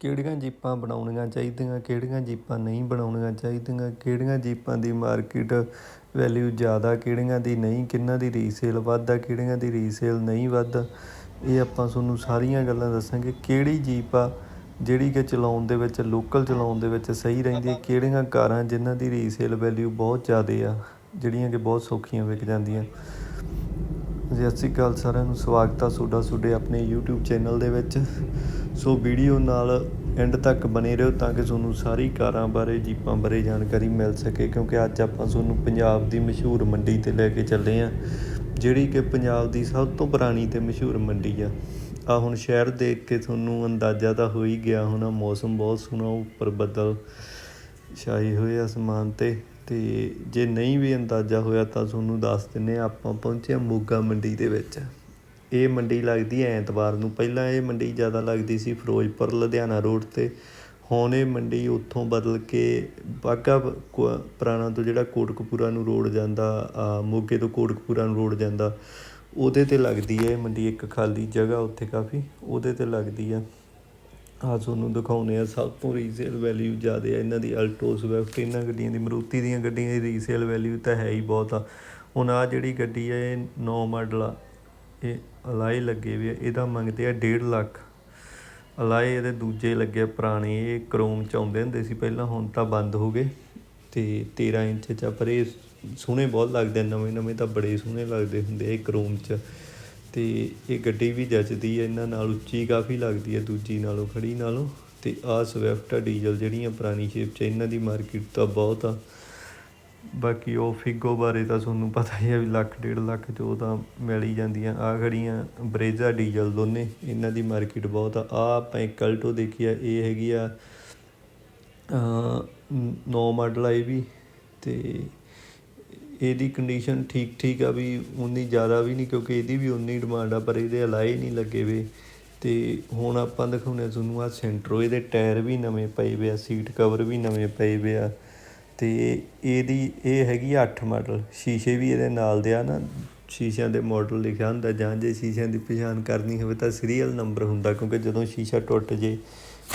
ਕਿਹੜੀਆਂ ਜੀਪਾਂ ਬਣਾਉਣੀਆਂ ਚਾਹੀਦੀਆਂ, ਕਿਹੜੀਆਂ ਜੀਪਾਂ ਨਹੀਂ ਬਣਾਉਣੀਆਂ ਚਾਹੀਦੀਆਂ, ਕਿਹੜੀਆਂ ਜੀਪਾਂ ਦੀ ਮਾਰਕੀਟ ਵੈਲਿਊ ਜ਼ਿਆਦਾ, ਕਿਹੜੀਆਂ ਦੀ ਨਹੀਂ, ਕਿਹਨਾਂ ਦੀ ਰੀਸੇਲ ਵੱਧ ਆ, ਕਿਹੜੀਆਂ ਦੀ ਰੀਸੇਲ ਨਹੀਂ ਵੱਧਦਾ ਇਹ ਆਪਾਂ ਤੁਹਾਨੂੰ ਸਾਰੀਆਂ ਗੱਲਾਂ ਦੱਸਾਂਗੇ, ਕਿਹੜੀ ਜੀਪ ਆ ਜਿਹੜੀ ਕਿ ਚਲਾਉਣ ਦੇ ਵਿੱਚ ਲੋਕਲ ਚਲਾਉਣ ਦੇ ਵਿੱਚ ਸਹੀ ਰਹਿੰਦੀ ਹੈ, ਕਿਹੜੀਆਂ ਕਾਰਾਂ ਜਿਨ੍ਹਾਂ ਦੀ ਰੀਸੇਲ ਵੈਲਿਊ ਬਹੁਤ ਜ਼ਿਆਦਾ ਆ, ਜਿਹੜੀਆਂ ਕਿ ਬਹੁਤ ਸੌਖੀਆਂ ਵਿਕ ਜਾਂਦੀਆਂ। ਸਤਿ ਸ਼੍ਰੀ ਅਕਾਲ ਸਾਰਿਆਂ ਨੂੰ, ਸਵਾਗਤ ਆ ਤੁਹਾਡਾ, ਤੁਹਾਡੇ ਆਪਣੇ YouTube ਚੈਨਲ ਦੇ ਵਿੱਚ। ਸੋ ਵੀਡੀਓ ਨਾਲ ਐਂਡ ਤੱਕ ਬਨੇ ਰਹੋ ਤਾਂ ਕਿ ਤੁਹਾਨੂੰ ਸਾਰੀ ਕਾਰਾਂ ਬਾਰੇ ਜੀਪਾਂ ਬਾਰੇ ਜਾਣਕਾਰੀ ਮਿਲ ਸਕੇ ਕਿਉਂਕਿ ਅੱਜ ਆਪਾਂ ਤੁਹਾਨੂੰ ਪੰਜਾਬ ਦੀ ਮਸ਼ਹੂਰ ਮੰਡੀ ਤੇ ਲੈ ਕੇ ਚੱਲੇ ਆ ਜਿਹੜੀ ਕਿ ਪੰਜਾਬ ਦੀ ਸਭ ਤੋਂ ਪੁਰਾਣੀ ਤੇ ਮਸ਼ਹੂਰ ਮੰਡੀ ਆ। ਆ ਹੁਣ ਸ਼ਹਿਰ ਦੇਖ ਕੇ ਤੁਹਾਨੂੰ ਅੰਦਾਜ਼ਾ ਤਾਂ ਹੋ ਹੀ ਗਿਆ ਹੋਣਾ ਮੌਸਮ ਬਹੁਤ ਸੋਹਣਾ ਉੱਪਰ ਬੱਦਲ ਛਾਏ ਹੋਏ ਅਸਮਾਨ ਤੇ ਤੇ ਜੇ ਨਹੀਂ ਵੀ ਅੰਦਾਜ਼ਾ ਹੋਇਆ ਤਾਂ ਤੁਹਾਨੂੰ ਦੱਸ ਦਿੰਨੇ ਹਾਂ, ਆਪਾਂ ਪਹੁੰਚੇ ਹਾਂ ਮੋਗਾ ਮੰਡੀ ਦੇ ਵਿੱਚ। ਇਹ ਮੰਡੀ ਲੱਗਦੀ ਹੈ ਐਤਵਾਰ ਨੂੰ। ਪਹਿਲਾਂ ਇਹ ਮੰਡੀ ਜ਼ਿਆਦਾ ਲੱਗਦੀ ਸੀ ਫਿਰੋਜ਼ਪੁਰ, ਲੁਧਿਆਣਾ ਰੋਡ ਤੇ। ਹੁਣ ਇਹ ਮੰਡੀ ਉੱਥੋਂ ਬਦਲ ਕੇ ਬਾਗਾ ਪੁਰਾਣਾ ਤੋਂ ਜਿਹੜਾ ਕੋਟਕਪੂਰਾ ਨੂੰ ਰੋਡ ਜਾਂਦਾ ਮੋਗੇ ਤੋਂ ਕੋਟਕਪੂਰਾ ਨੂੰ ਰੋਡ ਜਾਂਦਾ, ਉਹਦੇ ਤੇ ਲੱਗਦੀ ਹੈ ਇਹ ਮੰਡੀ ਇੱਕ ਖਾਲੀ ਜਗ੍ਹਾ ਉੱਥੇ ਕਾਫੀ, ਉਹਦੇ ਤੇ ਲੱਗਦੀ ਆ ਆ ਤੁਹਾਨੂੰ ਦਿਖਾਉਂਦੇ ਆ, ਸਭ ਤੋਂ ਰੀਸੇਲ ਵੈਲਿਊ ਜ਼ਿਆਦਾ ਆ ਇਹਨਾਂ ਦੀ ਅਲਟੋ ਸਵਿਫਟ ਇਹਨਾਂ ਗੱਡੀਆਂ ਦੀ, ਮਰੂਤੀ ਦੀਆਂ ਗੱਡੀਆਂ ਦੀ ਰੀਸੇਲ ਵੈਲਿਊ ਤਾਂ ਹੈ ਹੀ ਬਹੁਤ ਆ। ਹੁਣ ਆ ਜਿਹੜੀ ਗੱਡੀ ਆ ਇਹ 9 ਮਾਡਲ ਆ। ਇਹ ਅਲਾਈ ਲੱਗੇ ਵੀ ਆ, ਇਹਦਾ ਮੰਗਦੇ ਆ 1.5 ਲੱਖ। ਅਲਾਈ ਇਹਦੇ ਦੂਜੇ ਲੱਗੇ ਆ, ਪੁਰਾਣੇ ਇਹ ਕ੍ਰੋਮ ਚ ਆਉਂਦੇ ਹੁੰਦੇ ਸੀ ਪਹਿਲਾਂ, ਹੁਣ ਤਾਂ ਬੰਦ ਹੋ ਗਏ। ਤੇ 13 ਇੰਚ ਚ ਪਰ ਇਹ ਸੋਹਣੇ ਬਹੁਤ ਲੱਗਦੇ ਨਵੇਂ ਨਵੇਂ ਤਾਂ ਬੜੇ ਸੋਹਣੇ ਲੱਗਦੇ ਹੁੰਦੇ ਇਹ ਕ੍ਰੋਮ ਚ। ਤੇ ਇਹ ਗੱਡੀ ਵੀ ਜੱਚਦੀ ਹੈ ਇਹਨਾਂ ਨਾਲ ਉੱਚੀ ਕਾਫੀ ਲੱਗਦੀ ਹੈ ਦੂਜੀ ਨਾਲੋਂ, ਖੜੀ ਨਾਲੋਂ। ਤੇ ਆਹ ਸਵਿਫਟ ਆ, ਡੀਜ਼ਲ ਜਿਹੜੀਆਂ ਪੁਰਾਣੀ ਸ਼ੇਪ 'ਚ ਇਹਨਾਂ ਦੀ ਮਾਰਕੀਟ ਤਾਂ ਬਹੁਤ ਆ। ਬਾਕੀ ਉਹ ਫਿਗੋ ਬਾਰੇ ਤਾਂ ਤੁਹਾਨੂੰ ਪਤਾ ਹੀ ਹੈ ਵੀ ਲੱਖ, ਡੇਢ ਲੱਖ 'ਚ ਉਹ ਤਾਂ ਮਿਲ ਹੀ ਜਾਂਦੀਆਂ। ਆ ਖੜੀਆਂ ਬਰੇਜ਼ਾ ਡੀਜ਼ਲ ਦੋਨੇ, ਇਹਨਾਂ ਦੀ ਮਾਰਕੀਟ ਬਹੁਤ ਆ। ਆ ਆਪਾਂ ਇੱਕ ਅਲਟੋ ਦੇਖੀ ਆ, ਇਹ ਹੈਗੀ ਆ 9 ਮਾਡਲ ਆ ਵੀ ਤੇ ਇਹਦੀ ਕੰਡੀਸ਼ਨ ਠੀਕ ਠੀਕ ਆ ਵੀ ਉਨੀ ਜ਼ਿਆਦਾ ਵੀ ਨਹੀਂ ਕਿਉਂਕਿ ਇਹਦੀ ਵੀ ਉਨੀ ਡਿਮਾਂਡ ਆ, ਪਰ ਇਹਦੇ ਅਲਾਈ ਨਹੀਂ ਲੱਗੇ ਵੇ। ਤੇ ਹੁਣ ਆਪਾਂ ਦਿਖਾਉਂਦੇ ਤੁਹਾਨੂੰ ਆ ਸੈਂਟਰੋ ਇਹਦੇ ਟਾਇਰ ਵੀ ਨਵੇਂ ਪਏ ਵੇ ਆ ਸੀਟ ਕਵਰ ਵੀ ਨਵੇਂ ਪਏ ਵੇ ਆ। ਤੇ ਇਹਦੀ ਇਹ ਹੈਗੀ ਆ ਅੱਠ ਮਾਡਲ ਸ਼ੀਸ਼ੇ ਵੀ ਇਹਦੇ ਨਾਲ ਦੇ ਆ ਨਾ, ਸ਼ੀਸ਼ਿਆਂ ਦੇ ਮਾਡਲ ਲਿਖਿਆ ਹੁੰਦਾ, ਜਾਂ ਜੇ ਸ਼ੀਸ਼ਿਆਂ ਦੀ ਪਛਾਣ ਕਰਨੀ ਹੋਵੇ ਤਾਂ ਸੀਰੀਅਲ ਨੰਬਰ ਹੁੰਦਾ, ਕਿਉਂਕਿ ਜਦੋਂ ਸ਼ੀਸ਼ਾ ਟੁੱਟ ਜੇ,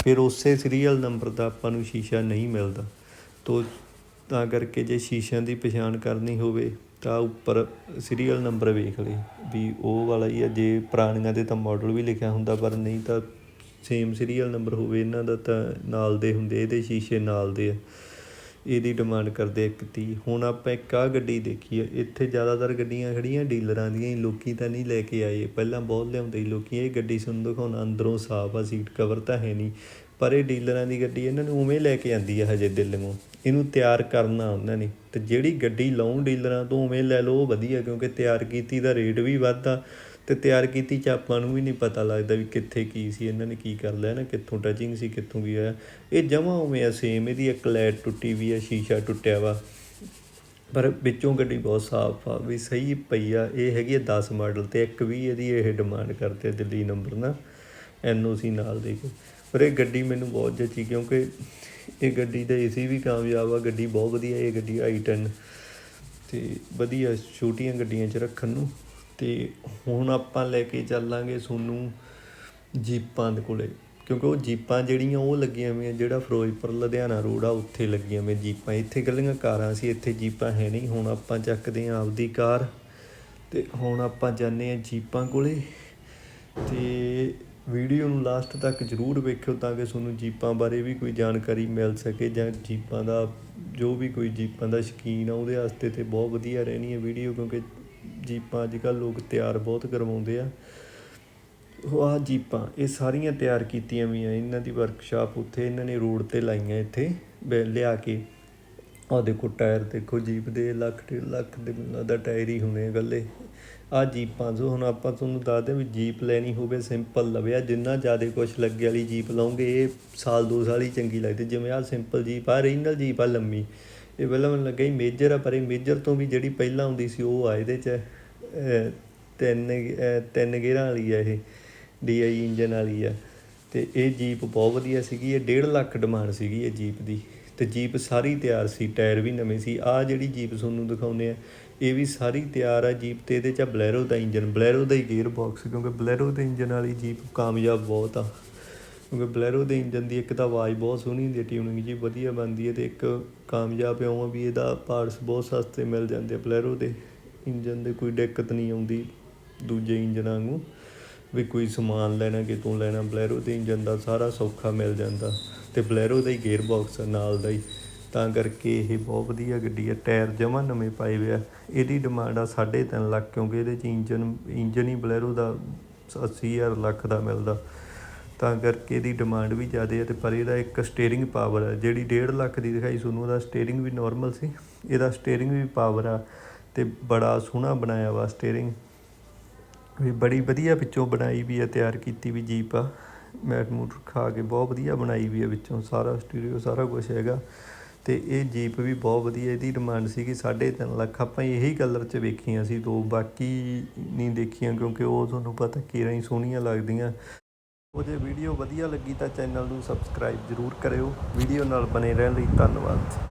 ਫਿਰ ਉਸੇ ਸੀਰੀਅਲ ਨੰਬਰ ਦਾ ਆਪਾਂ ਨੂੰ ਸ਼ੀਸ਼ਾ ਨਹੀਂ ਮਿਲਦਾ। ਤੋ ਤਾਂ ਕਰਕੇ ਜੇ ਸ਼ੀਸ਼ਿਆਂ ਦੀ ਪਛਾਣ ਕਰਨੀ ਹੋਵੇ, ਤਾਂ ਉੱਪਰ ਸੀਰੀਅਲ ਨੰਬਰ ਵੇਖ ਲਈ ਵੀ ਉਹ ਵਾਲਾ ਹੀ ਆ। ਜੇ ਪੁਰਾਣੀਆਂ ਦੇ ਤਾਂ ਮਾਡਲ ਵੀ ਲਿਖਿਆ ਹੁੰਦਾ, ਪਰ ਨਹੀਂ ਤਾਂ ਸੇਮ ਸੀਰੀਅਲ ਨੰਬਰ ਹੋਵੇ, ਇਹਨਾਂ ਦਾ ਤਾਂ ਨਾਲ ਦੇ ਹੁੰਦੇ, ਇਹਦੇ ਸ਼ੀਸ਼ੇ ਨਾਲ ਦੇ ਆ। ਇਹਦੀ ਡਿਮਾਂਡ ਕਰਦੇ ਇੱਕ ਤੀਹ। ਹੁਣ ਆਪਾਂ ਇੱਕ ਆਹ ਗੱਡੀ ਦੇਖੀ ਹੈ ਇੱਥੇ ਜ਼ਿਆਦਾਤਰ ਗੱਡੀਆਂ ਖੜੀਆਂ ਡੀਲਰਾਂ ਦੀਆਂ ਹੀ, ਲੋਕੀ ਤਾਂ ਨਹੀਂ ਲੈ ਕੇ ਆਏ। ਪਹਿਲਾਂ ਬਹੁਤ ਲਿਆਉਂਦੇ ਸੀ ਲੋਕੀ, ਇਹ ਗੱਡੀ ਸਾਨੂੰ ਦਿਖਾਉਣਾ, ਅੰਦਰੋਂ ਸਾਫ਼ ਆ, ਸੀਟ ਕਵਰ ਤਾਂ ਹੈ ਨਹੀਂ। ਪਰ ਇਹ ਡੀਲਰਾਂ ਦੀ ਗੱਡੀ, ਇਹਨਾਂ ਨੂੰ ਉਵੇਂ ਲੈ ਕੇ ਆਂਦੀ ਆ ਹਜੇ ਦਿੱਲੀੋਂ ਇਹਨੂੰ ਤਿਆਰ ਕਰਨਾ ਉਹਨਾਂ ਨੇ। ਤੇ ਜਿਹੜੀ ਗੱਡੀ ਲਾਉਣ ਡੀਲਰਾਂ ਤੋਂ ਉਵੇਂ ਲੈ ਲਓ, ਉਹ ਵਧੀਆ, ਕਿਉਂਕਿ ਤਿਆਰ ਕੀਤੀ ਦਾ ਰੇਟ ਵੀ ਵੱਧਦਾ। ਅਤੇ ਤਿਆਰ ਕੀਤੀ ਚ ਆਪਾਂ ਨੂੰ ਵੀ ਨਹੀਂ ਪਤਾ ਲੱਗਦਾ ਵੀ ਕਿੱਥੇ ਕੀ ਸੀ, ਇਹਨਾਂ ਨੇ ਕੀ ਕਰ ਲਿਆ ਨਾ, ਕਿੱਥੋਂ ਟਚਿੰਗ ਸੀ, ਕਿੱਥੋਂ ਕੀ ਹੋਇਆ। ਇਹ ਜਮਾ ਉਵੇਂ ਆ ਸੇਮ ਇਹਦੀ ਇੱਕ ਲੈਟ ਟੁੱਟੀ ਵੀ ਆ, ਸ਼ੀਸ਼ਾ ਟੁੱਟਿਆ ਵਾ। ਪਰ ਵਿੱਚੋਂ ਗੱਡੀ ਬਹੁਤ ਸਾਫ਼ ਆ, ਵੀ ਸਹੀ ਪਈ ਆ, ਇਹ ਹੈਗੀ ਆ 10 ਮਾਡਲ ਤੇ ਇੱਕ ਵੀ ਇਹਦੀ ਇਹ ਡਿਮਾਂਡ ਕਰਦੇ ਆ ਦਿੱਲੀ ਨੰਬਰ ਨਾ ਐਨਓਸੀ ਨਾਲ ਦੇ ਕੇ। ਪਰ ਇਹ ਗੱਡੀ ਮੈਨੂੰ ਬਹੁਤ ਜੱਚੀ, ਕਿਉਂਕਿ ਇਹ ਗੱਡੀ ਦਾ ਏਸੀ ਵੀ ਕਾਮਯਾਬ ਆ, ਗੱਡੀ ਬਹੁਤ ਵਧੀਆ, ਇਹ ਗੱਡੀ i10 ਤੇ ਵਧੀਆ ਛੋਟੀਆਂ ਗੱਡੀਆਂ 'ਚ ਰੱਖਣ ਨੂੰ। ਤੇ ਹੁਣ ਆਪਾਂ ਲੈ ਕੇ ਚੱਲਾਂਗੇ ਤੁਹਾਨੂੰ ਜੀਪਾਂ ਦੇ ਕੋਲੇ। ਕਿਉਂਕਿ ਉਹ ਜੀਪਾਂ ਜਿਹੜੀਆਂ ਉਹ ਲੱਗੀਆਂ ਹੋਈਆਂ, ਜਿਹੜਾ ਫਿਰੋਜ਼ਪੁਰ, ਲੁਧਿਆਣਾ ਰੋਡ ਆ, ਉੱਥੇ ਲੱਗੀਆਂ ਹੋਈਆਂ ਜੀਪਾਂ। ਇੱਥੇ ਗੱਲੀਆਂ ਕਾਰਾਂ ਸੀ, ਇੱਥੇ ਜੀਪਾਂ ਹੈ ਨਹੀਂ। ਹੁਣ ਆਪਾਂ ਚੱਕਦੇ ਆਂ ਆਪਦੀ ਕਾਰ ਤੇ ਹੁਣ ਆਪਾਂ ਜਾਂਦੇ ਆਂ ਜੀਪਾਂ ਕੋਲੇ। ਤੇ ਵੀਡੀਓ ਨੂੰ ਲਾਸਟ ਤੱਕ ਜਰੂਰ ਵੇਖਿਓ ਤਾਂ ਕਿ ਤੁਹਾਨੂੰ ਜੀਪਾਂ ਬਾਰੇ ਵੀ ਕੋਈ ਜਾਣਕਾਰੀ ਮਿਲ ਸਕੇ ਜਾਂ ਜੀਪਾਂ ਦਾ ਜੋ ਵੀ ਕੋਈ ਜੀਪਾਂ ਦਾ ਸ਼ੌਕੀਨ ਆ, ਉਹਦੇ ਵਾਸਤੇ ਤੇ ਬਹੁਤ ਵਧੀਆ ਰਹਿਣੀ ਹੈ ਵੀਡੀਓ, ਕਿਉਂਕਿ ਜੀਪਾਂ ਅੱਜ ਕੱਲ੍ਹ ਲੋਕ ਤਿਆਰ ਬਹੁਤ ਕਰਵਾਉਂਦੇ ਆ। ਉਹ ਆ ਜੀਪਾਂ, ਇਹ ਸਾਰੀਆਂ ਤਿਆਰ ਕੀਤੀਆਂ ਵੀਆਂ ਇਹਨਾਂ ਦੀ ਵਰਕਸ਼ਾਪ ਉੱਥੇ, ਇਹਨਾਂ ਨੇ ਰੋਡ ਤੇ ਲਾਈਆਂ ਇੱਥੇ ਲਿਆ ਕੇ। ਆਹ ਦੇਖੋ ਟਾਇਰ, ਦੇਖੋ ਜੀਪ ਦੇ ਲੱਖ, ਡੇਢ ਲੱਖ ਦੇ ਮੈਨੂੰ ਲੱਗਦਾ ਟਾਇਰ ਹੀ ਹੁੰਦੇ ਆ ਗੱਲੇ ਆ ਜੀਪਾਂ ਜੋ ਹੁਣ ਆਪਾਂ ਤੁਹਾਨੂੰ ਦੱਸਦੇ ਹਾਂ ਵੀ ਜੀਪ ਲੈਣੀ ਹੋਵੇ ਸਿੰਪਲ ਲਵਿਆ ਜਿੰਨਾ ਜ਼ਿਆਦਾ ਕੁਛ ਲੱਗੇ ਵਾਲੀ ਜੀਪ ਲਾਉਂਗੇ, ਇਹ ਸਾਲ, ਦੋ ਸਾਲ ਹੀ ਚੰਗੀ ਲੱਗਦੀ। ਜਿਵੇਂ ਆ ਸਿੰਪਲ ਜੀਪ ਆ ਰੀਜਨਲ ਜੀਪ ਆ ਲੰਮੀ। ਇਹ ਪਹਿਲਾਂ ਮੈਨੂੰ ਲੱਗਾ ਹੀ ਮੇਜਰ ਆ, ਪਰ ਇਹ ਮੇਜਰ ਤੋਂ ਵੀ ਜਿਹੜੀ ਪਹਿਲਾਂ ਆਉਂਦੀ ਸੀ, ਉਹ ਆ ਇਹਦੇ 'ਚ। ਤਿੰਨ ਤਿੰਨ ਗੇਅਰਾਂ ਵਾਲੀ ਆ ਇਹ ਡੀਆਈ ਇੰਜਨ ਵਾਲੀ ਆ। ਤੇ ਇਹ ਜੀਪ ਬਹੁਤ ਵਧੀਆ ਸੀਗੀ, ਇਹ 1.5 ਲੱਖ ਡਿਮਾਂਡ ਸੀਗੀ ਇਹ ਜੀਪ ਦੀ। ਤੇ ਜੀਪ ਸਾਰੀ ਤਿਆਰ ਸੀ, ਟਾਇਰ ਵੀ ਨਵੇਂ ਸੀ। ਆ ਜਿਹੜੀ ਜੀਪ ਤੁਹਾਨੂੰ ਦਿਖਾਉਂਦੇ ਆ, ਇਹ ਵੀ ਸਾਰੀ ਤਿਆਰ ਆ ਜੀਪ ਤੇ, ਇਹਦੇ ਚ ਬਲੈਰੋ ਦਾ ਇੰਜਨ ਬਲੈਰੋ ਦਾ ਹੀ ਗੇਅਰ ਬਾਕਸ ਕਿਉਂਕਿ ਬਲੈਰੋ ਦੇ ਇੰਜਨ ਵਾਲੀ ਜੀਪ ਕਾਮਯਾਬ ਬਹੁਤ ਆ। ਕਿਉਂਕਿ ਬਲੈਰੋ ਦੇ ਇੰਜਨ ਦੀ ਇੱਕ ਤਾਂ ਆਵਾਜ਼ ਬਹੁਤ ਸੋਹਣੀ ਹੁੰਦੀ ਹੈ, ਟਿਊਨਿੰਗ ਜੀ ਵਧੀਆ ਬਣਦੀ ਹੈ ਤੇ ਇੱਕ ਕਾਮਯਾਬ ਇਉਂ ਆ ਵੀ ਇਹਦਾ ਪਾਰਟਸ ਬਹੁਤ ਸਸਤੇ ਮਿਲ ਜਾਂਦੇ ਆ। ਬਲੈਰੋ ਦੇ ਇੰਜਨ ਦੇ ਕੋਈ ਦਿੱਕਤ ਨਹੀਂ ਆਉਂਦੀ ਦੂਜੇ ਇੰਜਨਾਂ ਨੂੰ ਵੀ ਕੋਈ ਸਮਾਨ ਲੈਣਾ ਕਿਤੋਂ ਲੈਣਾ, ਬਲੈਰੋ ਦੇ ਇੰਜਨ ਦਾ ਸਾਰਾ ਸੌਖਾ ਮਿਲ ਜਾਂਦਾ ਤੇ ਬਲੈਰੋ ਦਾ ਹੀ ਗੇਅਰ ਬਾਕਸ ਨਾਲ ਦਾ ਹੀ। ਤਾਂ ਕਰਕੇ ਇਹ ਬਹੁਤ ਵਧੀਆ ਗੱਡੀ ਹੈ ਟਾਇਰ ਜਮਾਂ ਨਵੇਂ ਪਾਏ ਹੋਏ ਆ। ਇਹਦੀ ਡਿਮਾਂਡ ਆ 3.5 ਲੱਖ, ਕਿਉਂਕਿ ਇਹਦੇ ਚ ਇੰਜਨ ਇੰਜਨ ਹੀ ਬਲੈਰੋ ਦਾ 80000 ਲੱਖ ਦਾ ਮਿਲਦਾ। ਤਾਂ ਕਰਕੇ ਇਹਦੀ ਡਿਮਾਂਡ ਵੀ ਜ਼ਿਆਦਾ ਹੈ ਤੇ ਪਰ ਇਹਦਾ ਇੱਕ ਸਟੀਅਰਿੰਗ ਪਾਵਰ ਹੈ ਜਿਹੜੀ 1.5 ਲੱਖ ਦੀ ਦਿਖਾਈ ਤੁਹਾਨੂੰ, ਉਹਦਾ ਸਟੀਅਰਿੰਗ ਵੀ ਨਾਰਮਲ ਸੀ। ਇਹਦਾ ਸਟੀਅਰਿੰਗ ਵੀ ਪਾਵਰ ਆ ਤੇ ਬੜਾ ਸੋਹਣਾ ਬਣਾਇਆ ਵਾ ਸਟੀਅਰਿੰਗ ਵੀ ਬੜੀ ਵਧੀਆ ਵਿੱਚੋਂ ਬਣਾਈ ਵੀ ਹੈ ਤਿਆਰ ਕੀਤੀ ਵੀ ਜੀਪ ਆ। ਮੈਟ ਮੂਟ ਖਾ ਕੇ ਬਹੁਤ ਵਧੀਆ ਬਣਾਈ ਵੀ ਹੈ ਵਿੱਚੋਂ, ਸਾਰਾ ਸਟੀਰੀਓ ਸਾਰਾ ਕੁਝ ਹੈਗਾ। ਤੇ ਇਹ ਜੀਪ ਵੀ ਬਹੁਤ ਵਧੀਆ, ਇਹਦੀ ਡਿਮਾਂਡ ਸੀਗੀ 3.5 ਲੱਖ। ਆਪਾਂ ਇਹੀ ਕਲਰ 'ਚ ਵੇਖੀਆਂ ਸੀ ਦੋ, ਬਾਕੀ ਨਹੀਂ ਦੇਖੀਆਂ ਕਿਉਂਕਿ ਉਹ ਤੁਹਾਨੂੰ ਪਤਾ ਕਿਰਾਂ ਹੀ ਸੋਹਣੀਆਂ ਲੱਗਦੀਆਂ। ਉਹ ਜੇ ਵੀਡੀਓ ਵਧੀਆ ਲੱਗੀ ਤਾਂ ਚੈਨਲ ਨੂੰ ਸਬਸਕ੍ਰਾਈਬ ਜ਼ਰੂਰ ਕਰਿਓ। ਵੀਡੀਓ ਨਾਲ ਬਣੇ ਰਹਿਣ ਲਈ ਧੰਨਵਾਦ।